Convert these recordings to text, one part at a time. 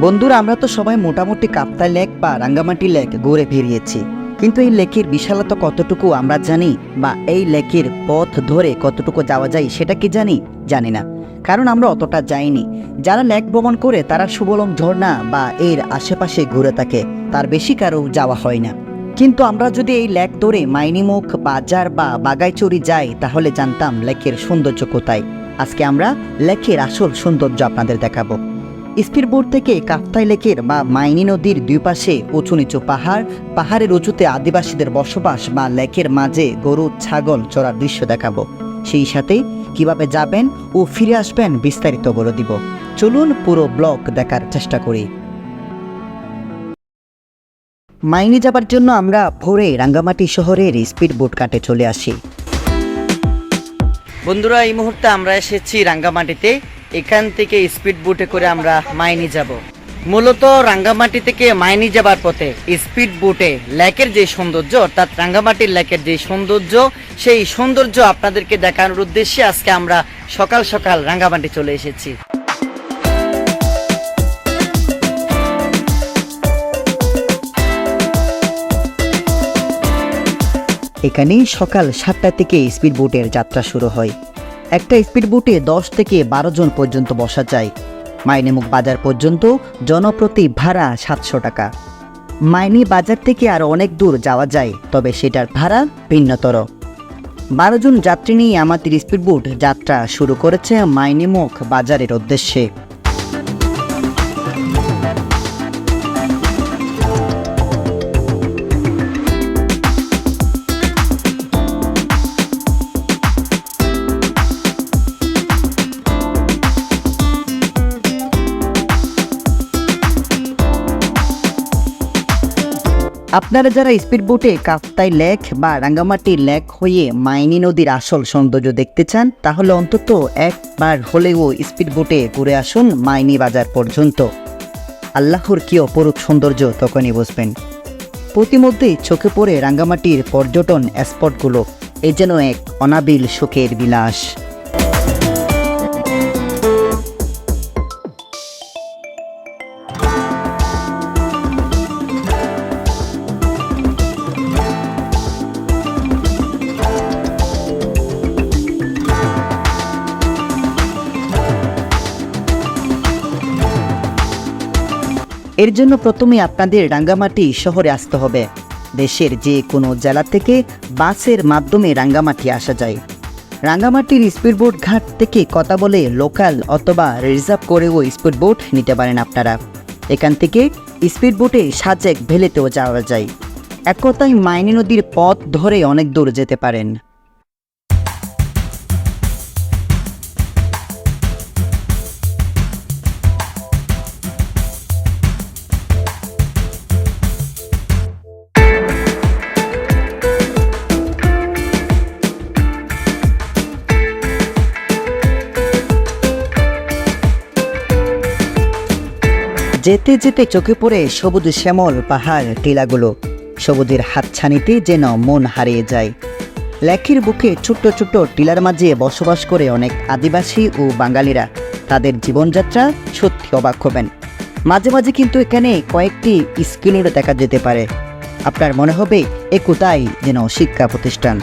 বন্ধুরা, আমরা তো সবাই মোটামুটি কাপ্তাই লেক বা রাঙ্গামাটি লেক ঘুরে ফিরিয়েছি। কিন্তু এই লেকের বিশালতা কতটুকু আমরা জানি বা এই লেকের পথ ধরে কতটুকু যাওয়া যায় সেটা কি জানি? জানি না। কারণ আমরা অতটা যাইনি। যারা লেক ভ্রমণ করে তারা সুবলম ঝর্ণা বা এর আশেপাশে ঘুরে থাকে। তার বেশি কারও যাওয়া হয় না। কিন্তু আমরা যদি এই লেক ধরে মাইনিমুখ, বাজার বা বাগাইচুরি যাই, তাহলে জানতাম লেকের সৌন্দর্য কোথায়। আজকে আমরা লেকের আসল সৌন্দর্য আপনাদের দেখাবো। স্পিডবোট থেকে কাপ্তাই লেকের বা মাইনি নদীর দুই পাশে উঁচু নিচু পাহাড়, পাহাড়ের উঁচুতে আদিবাসীদের বসবাস বা লেকের মাঝে গরু, ছাগল চড়ার দৃশ্য দেখাবো। সেই সাথে কীভাবে যাবেন ও ফিরে আসবেন বিস্তারিত বলে দিব। চলুন পুরো ব্লক দেখার চেষ্টা করি। মাইনে যাবার জন্য আমরা ভোরে রাঙ্গামাটি শহরের স্পিডবোট কাটে চলে আসি। বন্ধুরা, এই মুহূর্তে আমরা এসেছি রাঙ্গামাটিতে। এখান থেকে স্পিড বোটে করে আমরা মাইনি যাব। মূলত রাঙ্গামাটি থেকে মাইনি যাবার পথে স্পিড বোটে লেকের যে সৌন্দর্য, অর্থাৎ রাঙ্গামাটির লেকের যে সৌন্দর্য, সেই সৌন্দর্য আপনাদেরকে দেখানোর উদ্দেশ্যে আজকে আমরা সকাল সকাল রাঙ্গামাটি চলে এসেছি। এখানে সকাল সাতটা থেকে স্পিড বোটের যাত্রা শুরু হয়। একটা স্পিড বুটে দশ থেকে বারো জন পর্যন্ত বসা যায়। মাইনেমুখ বাজার পর্যন্ত জনপ্রতি ভাড়া সাতশো টাকা। মাইনি বাজার থেকে আর অনেক দূর যাওয়া যায়, তবে সেটার ভাড়া ভিন্নতর। বারো জন যাত্রী নিয়ে আমাদের স্পিড স্পিডবোট যাত্রা শুরু করেছে মাইনিমুখ বাজারের উদ্দেশ্যে। আপনারা যারা স্পিড বোটে কাপ্তাই লেক বা রাঙ্গামাটি লেক হয়ে মাইনি নদীর আসল সৌন্দর্য দেখতে চান, তাহলে অন্তত একবার হলেও স্পিড বোটে ঘুরে আসুন মাইনি বাজার পর্যন্ত। আল্লাহর কি অপরূপ সৌন্দর্য তখনই বুঝবেন। প্রতিমধ্যেই চোখে পড়ে রাঙ্গামাটির পর্যটন স্পটগুলো, এ যেন এক অনাবিল সুখের বিলাস। এর জন্য প্রথমে আপনাদের রাঙ্গামাটি শহরে আসতে হবে। দেশের যে কোনো জেলা থেকে বাসের মাধ্যমে রাঙ্গামাটি আসা যায়। রাঙ্গামাটির স্পিডবোট ঘাট থেকে কথা বলে লোকাল অথবা রিজার্ভ করেও স্পিডবোট নিতে পারেন আপনারা। এখান থেকে স্পিডবোটে সাজেক ভেলেতেও যাওয়া যায়। এক কথায় মাইনি নদীর পথ ধরে অনেক দূর যেতে পারেন। যেতে যেতে চোখে পড়ে সবুজ শ্যামল পাহাড় টিলাগুলো। সবুজের হাতছানিতে যেন মন হারিয়ে যায়। লেখির বুকে ছোট্ট ছোট্ট টিলার মাঝে বসবাস করে অনেক আদিবাসী ও বাঙালিরা। তাদের জীবনযাত্রা সত্যি অবাক হবেন। মাঝে মাঝে কিন্তু এখানে কয়েকটি স্কুলেরও দেখা যেতে পারে। আপনার মনে হবে এ কোথায় যেন শিক্ষা প্রতিষ্ঠান।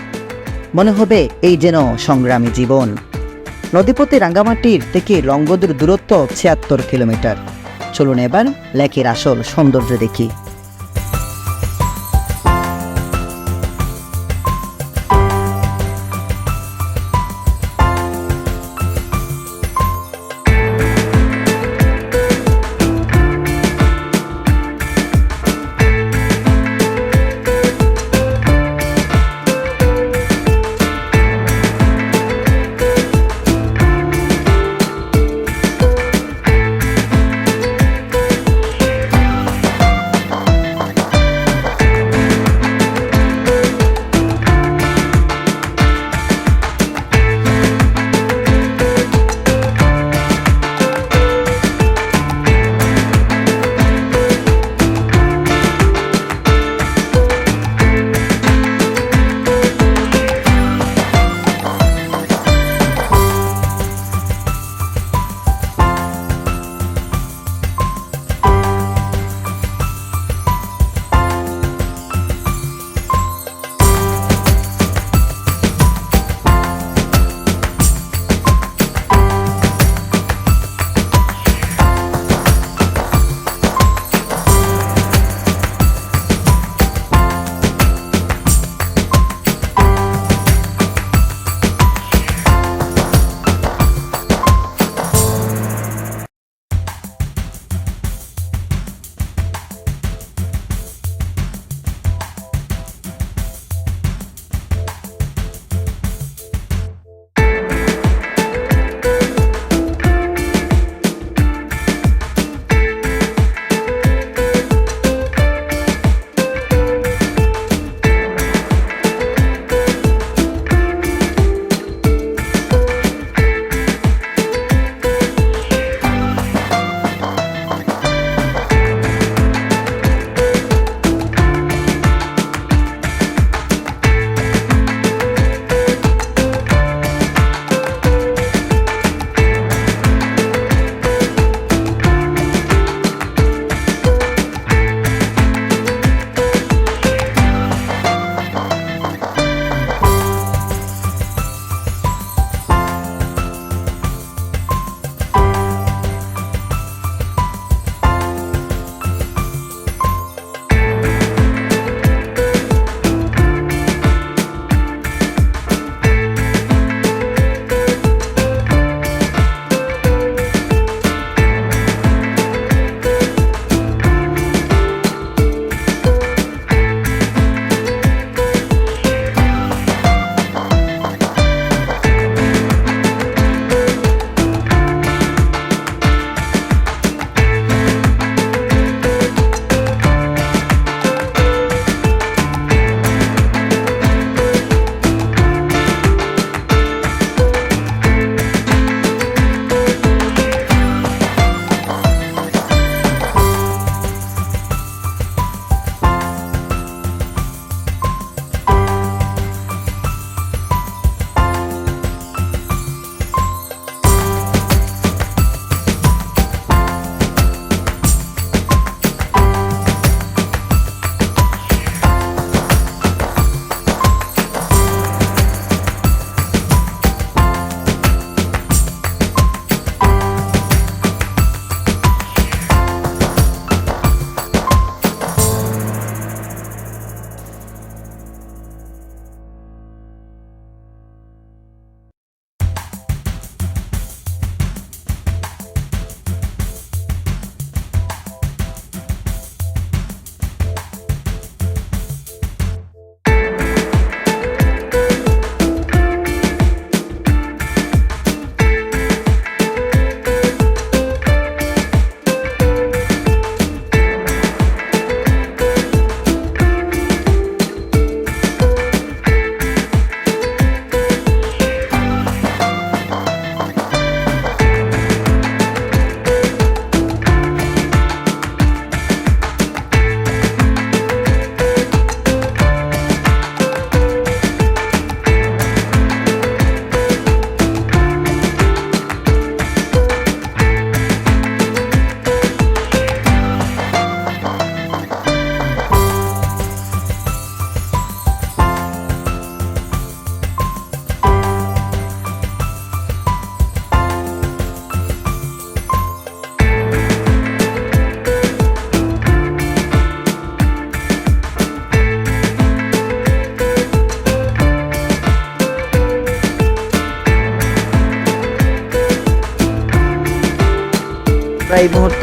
মনে হবে এই যেন সংগ্রামী জীবন। নদীপথে রাঙ্গামাটির থেকে লঙ্গদুর দূরত্ব ছিয়াত্তর কিলোমিটার। চলুন এবার লেকের আসল সৌন্দর্য দেখি।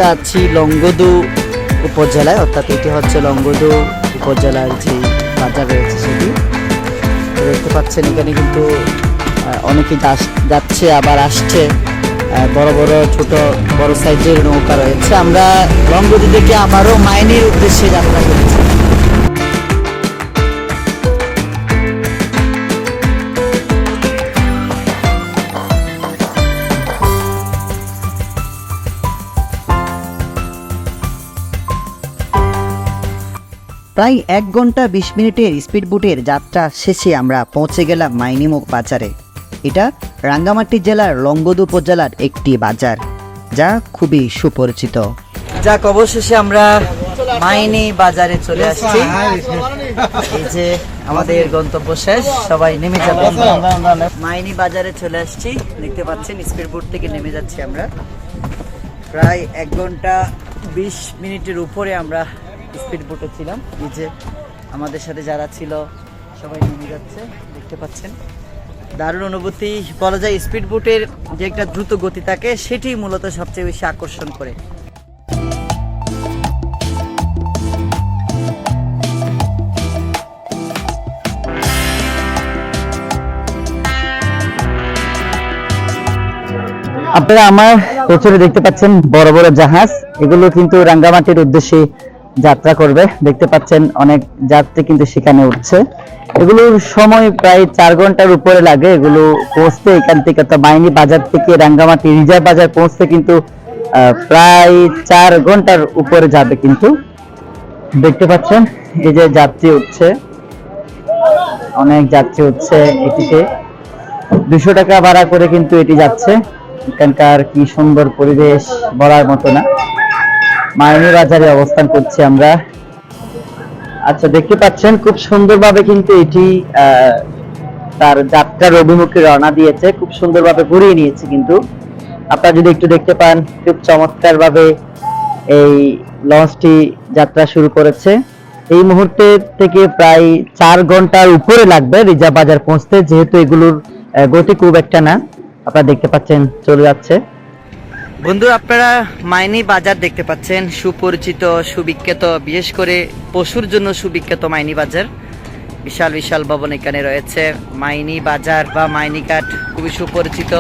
মুহূর্তে আছি, লঙ্গদু উপজেলায়, অর্থাৎ এটি হচ্ছে লঙ্গদু উপজেলার যে বাজার রয়েছে সেটি। দেখতে পাচ্ছেন, এখানে কিন্তু অনেকে যাচ্ছে, আবার আসছে। বড় বড়, ছোট, বড় সাইজের নৌকা রয়েছে। আমরা লঙ্গদু থেকে আবারও মাইনের উদ্দেশ্যে যাত্রা করেছি। প্রায় এক ঘণ্টা বিশ মিনিটের স্পিড বোটের যাত্রা শেষে আমরা পৌঁছে গেলাম মাইনিমুখ বাজারে। এটা রাঙ্গামাটি জেলার লঙ্গদু উপজেলার একটি বাজার, যা খুবই সুপরিচিত। যাক, অবশেষে আমরা মাইনি বাজারে চলে আসছি। এই যে আমাদের গন্তব্য শেষ, সবাই নেমে যাবে। মাইনি বাজারে চলে আসছি। দেখতে পাচ্ছেন, স্পিড বোট থেকে নেমে যাচ্ছি আমরা। প্রায় এক ঘণ্টা বিশ মিনিটের উপরে আমরা স্পিড বোটে ছিলাম। এই যে আমাদের সাথে যারা ছিল, সবাই নেমে যাচ্ছে, দেখতে পাচ্ছেন। দারুণ অনুভূতি। বলা যায় স্পিড বোটের যে একটা দ্রুত গতি থাকে, সেটি মূলত সবচেয়ে বেশি আকর্ষণ করে। আপনারা আমার প্রচুর দেখতে পাচ্ছেন বড় বড় জাহাজ। এগুলো কিন্তু রাঙ্গামাটির উদ্দেশ্যে যাত্রা করবে। দেখতে পাচ্ছেন অনেক যাত্রী কিন্তু সেখানে উঠছে। এগুলোর সময় প্রায় চার ঘণ্টার উপরে লাগে। এগুলো পৌঁছতে এখান থেকে তো বাইনি বাজার থেকে রাঙ্গামাটি রিজার্ভ বাজার পৌঁছতে কিন্তু প্রায় চার ঘণ্টার উপরে যাবে কিন্তু। দেখতে পাচ্ছেন এই যে যাত্রী উঠছে। অনেক যাত্রী উঠছে এটিতে। দুশো টাকা ভাড়া করে কিন্তু এটি যাচ্ছে। এখানকার কি সুন্দর পরিবেশ বলার মতো না। মায়ামি বাজারে অবস্থান করছি আমরা। আচ্ছা দেখতে পাচ্ছেন, খুব সুন্দরভাবে কিন্তু এটি তার যাত্রার অভিমুখে রওনা দিয়েছে। খুব সুন্দরভাবে ঘুরিয়ে নিয়েছে কিন্তু। আপনারা যদি একটু দেখতে পান, খুব চমৎকার ভাবে এই লঞ্চটি যাত্রা শুরু করেছে। এই মুহূর্তে থেকে প্রায় চার ঘণ্টার উপরে লাগবে রিজার্ভ বাজার পৌঁছতে, যেহেতু এগুলোর গতি খুব একটা না। আপনারা দেখতে পাচ্ছেন, চলে যাচ্ছে। বন্ধু, আপনারা মাইনি বাজার দেখতে পাচ্ছেন। সুপরিচিত, সুবিখ্যাত, বিশেষ করে পশুর জন্য সুবিখ্যাত মাইনি বাজার। বিশাল বিশাল ভবন এখানে রয়েছে। মাইনি বাজার বা মাইনি ঘাট, খুবই সুপরিচিত।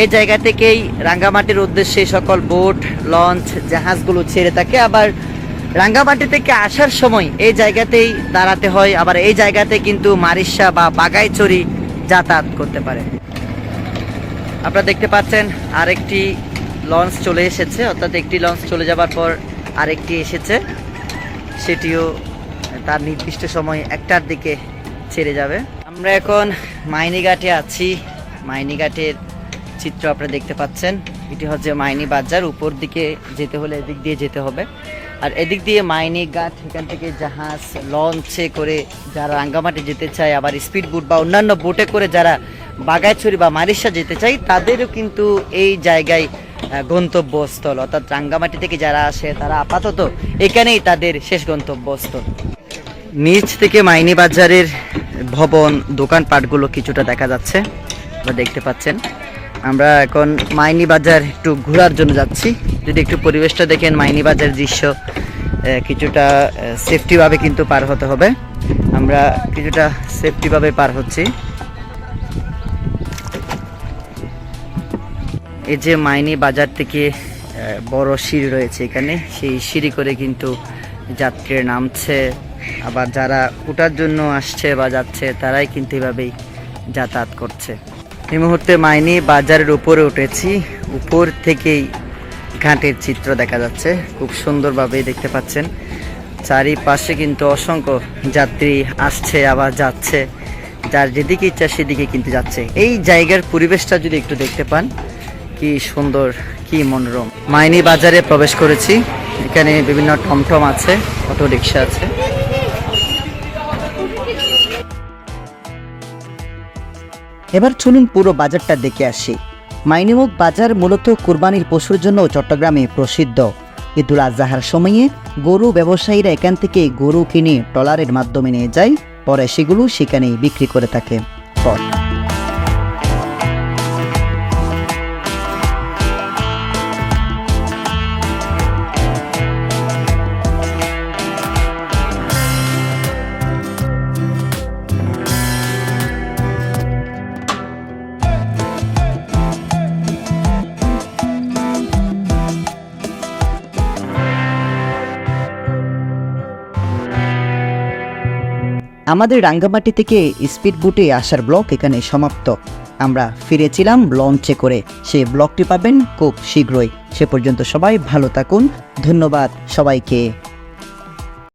এই জায়গা থেকেই রাঙ্গামাটির উদ্দেশ্যে সকল বোট, লঞ্চ, জাহাজগুলো ছেড়ে থাকে। আবার রাঙ্গামাটি থেকে আসার সময় এই জায়গাতেই দাঁড়াতে হয়। আবার এই জায়গাতে কিন্তু মারিসা বা বাগাইচড়ি যাতায়াত করতে পারে। আপনারা দেখতে পাচ্ছেন, আরেকটি লঞ্চ চলে এসেছে, অর্থাৎ একটি লঞ্চ চলে যাবার পর আরেকটি এসেছে। সেটিও তার নির্দিষ্ট সময় একটার দিকে ছেড়ে যাবে। আমরা এখন মাইনিঘাটে আছি। মাইনিঘাটের চিত্র আপনারা দেখতে পাচ্ছেন। এটি হচ্ছে মাইনি বাজার। উপর দিকে যেতে হলে এদিক দিয়ে যেতে হবে। আর এদিক দিয়ে মাইনি ঘাট এখান থেকে জাহাজ লঞ্চে করে যারা রাঙ্গামাটি যেতে চায়, আবার স্পিড বোট বা অন্যান্য বোটে করে যারা বাগাইছড়ি বা মারিসা যেতে চায়, তাদেরও কিন্তু এই জায়গায় গন্তব্যস্থল, অর্থাৎ রাঙ্গামাটি থেকে যারা আসে, তারা আপাতত এখানেই তাদের শেষ গন্তব্যস্থল। নিচ থেকে মাইনি বাজারের ভবন দোকানপাটগুলো কিছুটা দেখা যাচ্ছে, বা দেখতে পাচ্ছেন। আমরা এখন মাইনি বাজার একটু ঘোরার জন্য যাচ্ছি। যদি একটু পরিবেশটা দেখেন, মাইনি বাজার দৃশ্য কিছুটা সেফটিভাবে কিন্তু পার হতে হবে। আমরা কিছুটা সেফটিভাবে পার হচ্ছি। এই যে মাইনি বাজার থেকে বড় সিঁড়ি রয়েছে এখানে। সেই সিঁড়ি করে কিন্তু যাত্রীরা নামছে। আবার যারা ওঠার জন্য আসছে বা যাচ্ছে, তারাই কিন্তু এভাবেই যাতায়াত করছে। এই মুহূর্তে মাইনি বাজারের উপরে উঠেছি। উপর থেকেই ঘাটের চিত্র দেখা যাচ্ছে। খুব সুন্দরভাবে দেখতে পাচ্ছেন। চারিপাশে কিন্তু অসংখ্য যাত্রী আসছে, আবার যাচ্ছে। যার যেদিকে ইচ্ছা সেদিকে কিন্তু যাচ্ছে। এই জায়গার পরিবেশটা যদি একটু দেখতে পান কি সুন্দর, কি মনোরম। মাইনি বাজারে প্রবেশ করেছি। এখানে বিভিন্ন টমটম আছে অটো রিক্সা আছে। এবার চলুন পুরো বাজারটা দেখে আসি। মাইনিমুখ বাজার মূলত কুরবানির পশুর জন্য চট্টগ্রামে প্রসিদ্ধ। ঈদুল আজহার সময়ে গরু ব্যবসায়ীরা এখান থেকে গরু কিনে ট্রলারের মাধ্যমে নিয়ে যায়, পরে সেগুলো সেখানেই বিক্রি করে থাকে। আমাদের রাঙ্গামাটি থেকে স্পিড বুটে আসার ব্লক এখানে সমাপ্ত। আমরা ফিরেছিলাম লঞ্চে করে। সে ব্লকটি পাবেন খুব শীঘ্রই। সে পর্যন্ত সবাই ভালো থাকুন। ধন্যবাদ সবাইকে।